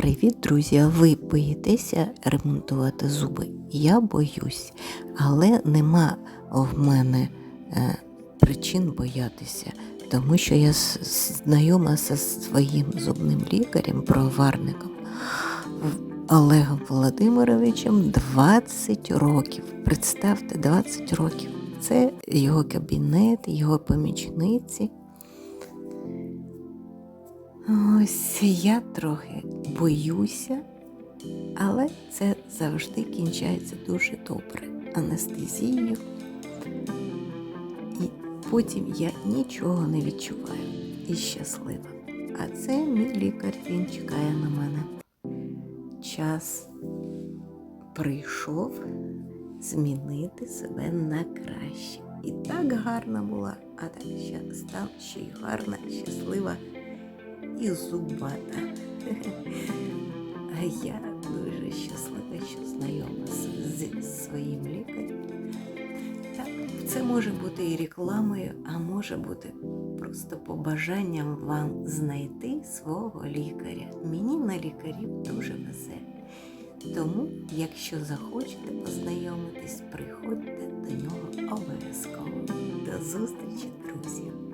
Привіт, друзі! Ви боїтеся ремонтувати зуби? Я боюсь, але нема в мене е, причин боятися, тому що я знайома зі своїм зубним лікарем, броварником В- Олегом Володимировичем 20 років. Представте, 20 років. Це його кабінет, його помічниці. Ось я трохи боюся, але це завжди кінчається дуже добре. Анестезією. І потім я нічого не відчуваю і щаслива. А це мій лікар, він чекає на мене. Час прийшов змінити себе на краще. І так гарна була, а так ще став ще й гарна, щаслива і зубата. А я дуже щаслива, що знайома з, зі своїм лікарем. Так, це може бути і рекламою, а може бути просто побажанням вам знайти свого лікаря. Мені на лікарів дуже везе. Тому, якщо захочете познайомитись, приходьте до нього обов'язково. До зустрічі, друзі!